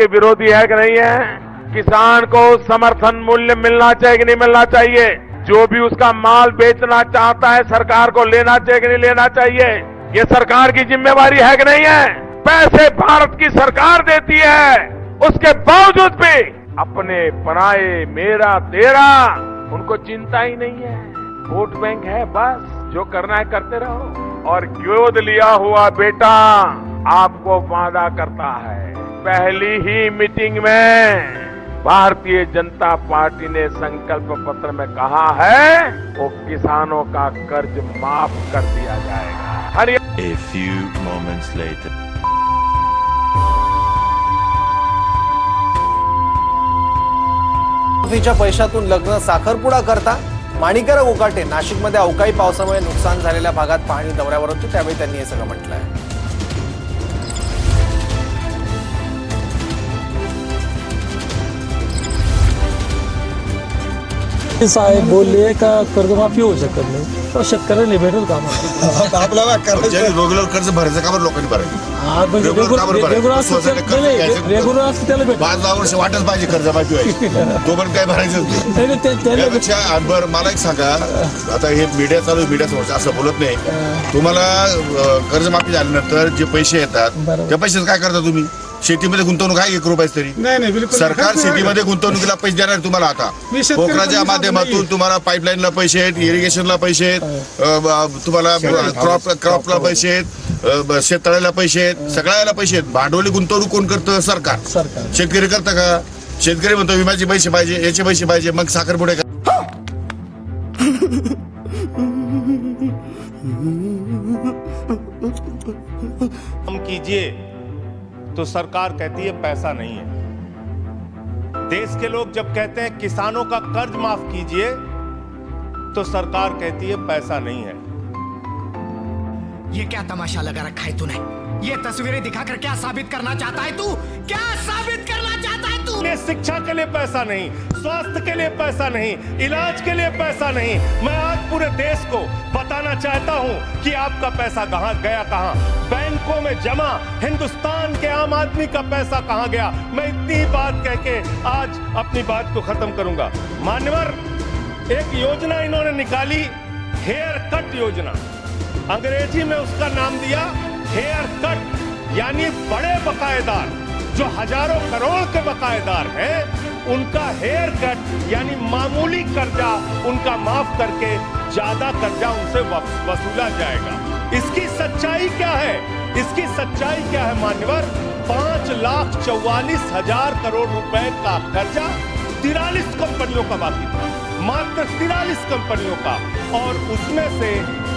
के विरोधी है कि नहीं है? किसान को समर्थन मूल्य मिलना चाहिए कि नहीं मिलना चाहिए? जो भी उसका माल बेचना चाहता है, सरकार को लेना चाहिए कि नहीं लेना चाहिए? ये सरकार की जिम्मेवारी है कि नहीं है? पैसे भारत की सरकार देती है। उसके बावजूद भी अपने पराए मेरा तेरा, उनको चिंता ही नहीं है। वोट बैंक है बस, जो करना है करते रहो। और गोद लिया हुआ बेटा आपको वादा करता है। पहली ही मीटिंग में भारतीय जनता पार्टी ने संकल्प पत्र में कहा है वो किसानों का कर्ज माफ कर दिया जाएगा Haryana A few moments later. पैशातून लग्न साखरपुडा करता माणिकराव उकाटे नाशिकमध्ये अवकाळी पावसामुळे नुकसान झालेल्या भागात पाहणी दौऱ्यावर होते त्यावेळी त्यांनी हे सगळं म्हटलं आहे साहेब बोलले का कर्जमाफी होऊ शकत नाही तर शेतकऱ्याला भेटेल का मग? आपल्याला रेग्युलर कर्ज भरायचं का बरं लोकांनी भरायचं हा, म्हणजे का बरं भरायचं? कर्ज घ्यायचं. त्याला भेटेल पाच दहा वर्ष वाटच पाहिजे कर्ज माफी व्हायची तो पण काय भरायचं नाही. नाही, नाही, त्या- त्याला भेटेल. त्यापेक्षा बरं मला एक सांगा आता हे मीडिया चालू आहे, मीडिया समोर असं बोलत नाही तुम्हाला अं, कर्जमाफी झाल्यानंतर जे पैसे येतात बरोबर. त्या पैशाचं काय करता तुम्ही शेतीमध्ये गुंतवणूक आहे एक रुपयाच तरी. नाही नाही बिलकुल सरकार नाही. शेतीमध्ये गुंतवणुकीला पैसे देणार आहे तुम्हाला आता. मी शेतकरी पोखराच्या पण माध्यमातून नाहीये. तुम्हाला पाईपलाईनला पैसे आहेत इरिगेशनला पैसे आहेत अ, तुम्हाला क्रॉप क्रॉपला पैसे आहेत अ, ब- शेततळ्याला पैसे आहेत सगळ्याला पैसे आहेत. भांडवली गुंतवणूक कोण करतं? सरकार. सरकार. शेतकरी करतं का? शेतकरी म्हणतो विम्याचे पैसे पाहिजे याचे पैसे पाहिजे मग साखर पुढे काम कीजिए। तो सरकार कहती है पैसा नहीं है। देश के लोग जब कहते हैं किसानों का कर्ज माफ़ कीजिए तो सरकार कहती है पैसा नहीं है। ये क्या तमाशा लगा रखा है तूने? ये तस्वीरें दिखाकर क्या साबित करना चाहता है तू? क्या साबित करना ये शिक्षा के लिए पैसा नहीं, स्वास्थ्य के लिए पैसा नहीं, इलाज के लिए पैसा नहीं। मैं आज पूरे देश को बताना चाहता हूँ कि आपका पैसा कहाँ गया, कहाँ? बैंकों में जमा, हिंदुस्तान के आम आदमी का पैसा कहाँ गया? मैं इतनी बात कह के आज अपनी बात को खत्म करूँगा। मान्यवर, एक योजना इन्होंने निकाली हेयर कट योजना। अंग्रेज़ी में उसका नाम दिया हेयर कट यानी बड़े बकायेदार। जो हज़ारों करोड़ के बकायेदार हैं, उनका हेयर कट यानी मामूली कर्जा, उनका माफ़ करके ज़्यादा कर्जा उनसे वसूला जाएगा। इसकी सच्चाई क्या है? इसकी सच्चाई क्या है, मान्यवर? पाँच लाख चौवालीस हज़ार करोड़ रुपए का कर्जा तिरालीस कंपनियों का बाकी था, मात्र तिरालीस कंपनियों का, और उसमें से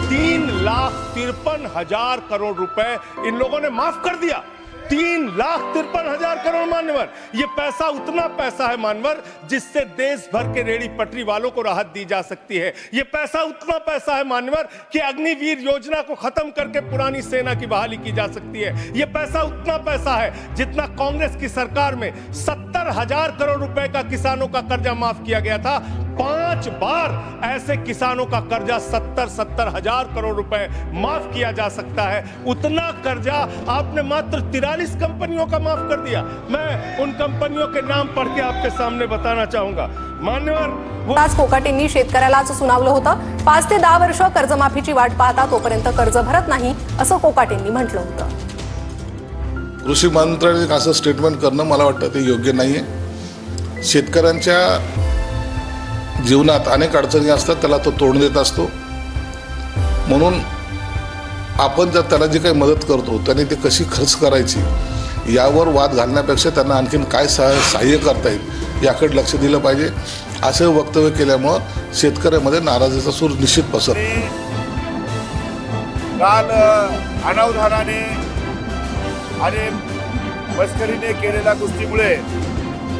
तीन लाख तिरपन हज़ार करोड़ रुपए इन लोगों ने माफ़ कर दिया। तीन लाख तिरपन हज़ार करोड़ मान्यवर। ये पैसा उतना पैसा है मानवर जिससे देश भर के रेड़ी पटरी वालों को राहत दी जा सकती है। ये पैसा उतना पैसा है मान्यवर कि अग्निवीर योजना को खत्म करके पुरानी सेना की बहाली की जा सकती है। ये पैसा उतना पैसा है जितना कांग्रेस की सरकार में सत्तर हज़ार करोड़ रुपए का किसानों का कर्जा माफ़ किया गया था। पांच बार ऐसे किसानों का कर्जा सत्तर सत्तर हजार करोड़ रुपए माफ किया जा सकता है। उतना कर्जा आपने मात्र तिरालीस कंपनियों का माफ कर दिया। मैं उन कंपनियों के नाम पढ़ के आपके सामने बताना चाहूंगा। मान्यवर वो आज कोकाटेंनी शेतकऱ्यालाच सुनावलं होतं पाच ते दहा वर्ष कर्जमाफीची वाट पाहता तोपर्यंत कर्ज भरत नाही असं कोकाटेंनी म्हटलं होतं. कृषी मंत्र्यांनी असं स्टेटमेंट करणं मला वाटतं ते योग्य नाही आहे शेतकऱ्यांच्या जीवनात अनेक अडचणी असतात त्याला तो तोंड देत असतो. म्हणून आपण जर त्याला जी काही मदत करतो त्याने ती कशी खर्च करायची यावर वाद घालण्यापेक्षा त्यांना आणखीन काय सहाय्य सहाय्य करता येईल याकडे लक्ष दिलं पाहिजे. असे वक्तव्य केल्यामुळं शेतकऱ्यामध्ये नाराजीचा सूर निश्चित पसर काल अनावधानाने आणि मस्करीने केलेल्या गोष्टीमुळे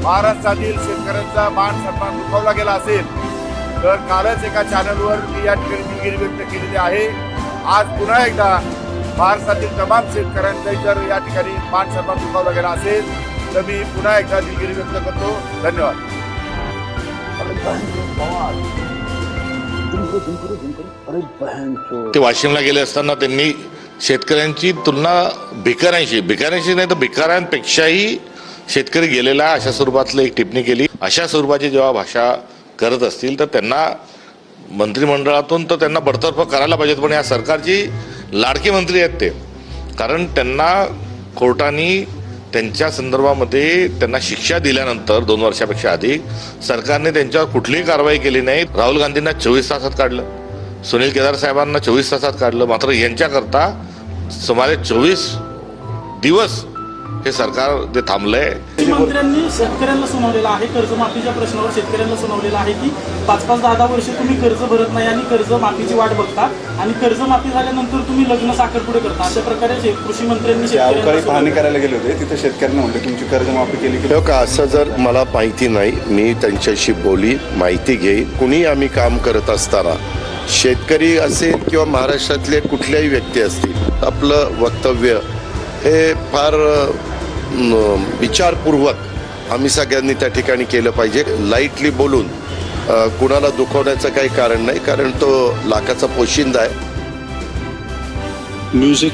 महाराष्ट्रातील शेतकऱ्यांचा मान सन्मान दुखावला गेला असेल तर कालच एका चॅनलवर मी या ठिकाणी दिलगिरी व्यक्त केलेली आहे. आज पुन्हा एकदा महाराष्ट्रातील तमाम शेतकऱ्यांचा जर या ठिकाणी मान सन्मान दुखावला गेला असेल तर मी पुन्हा एकदा दिलगिरी व्यक्त करतो. धन्यवाद. ते वाशिमला गेले असताना त्यांनी शेतकऱ्यांची तुलना भिकाऱ्यांशी भिकाऱ्यांशी नाही तर भिकाऱ्यांपेक्षाही शेतकरी गेलेला अशा स्वरूपातलं एक टिप्पणी केली. अशा स्वरूपाची जेव्हा भाषा करत असतील तर त्यांना मंत्रिमंडळातून तर त्यांना बडतर्फ करायला पाहिजेत पण या सरकारची लाडके मंत्री आहेत ते. कारण त्यांना कोर्टाने त्यांच्या संदर्भामध्ये त्यांना शिक्षा दिल्यानंतर दोन वर्षापेक्षा आधी सरकारने त्यांच्यावर कुठलीही कारवाई केली नाही. राहुल गांधींना चोवीस तासात काढलं. सुनील केदार साहेबांना चोवीस तासात काढलं. मात्र यांच्याकरता सुमारे चोवीस दिवस हे सरकार जे थांबलंय. मंत्र्यांनी शेतकऱ्यांना सुनावलेलं आहे कर्जमाफीच्या प्रश्नावर शेतकऱ्यांना सुनावलेलं आहे की पाच पाच दहा दहा वर्ष तुम्ही कर्ज भरत नाही आणि कर्ज माफीची वाट बघता आणि कर्जमाफी झाल्यानंतर तुम्ही लग्न साखरपुडे करता. अशा प्रकारे कृषी मंत्र्यांनी अवकाळी पाहणी. करायला गेले होते तिथे शेतकऱ्यांना म्हटलं तुमची कर्जमाफी केली की का असं जर मला माहिती नाही मी त्यांच्याशी बोली माहिती घेईन. कुणी आम्ही काम करत असताना शेतकरी असेल किंवा महाराष्ट्रातले कुठल्याही व्यक्ती असतील आपलं वक्तव्य हे फार विचारपूर्वक आम्ही सगळ्यांनी त्या ठिकाणी केलं पाहिजे. लाईटली बोलून कुणाला दुखवण्याचं काही कारण नाही कारण तो लाखाचा पोशिंदा आहे. म्युझिक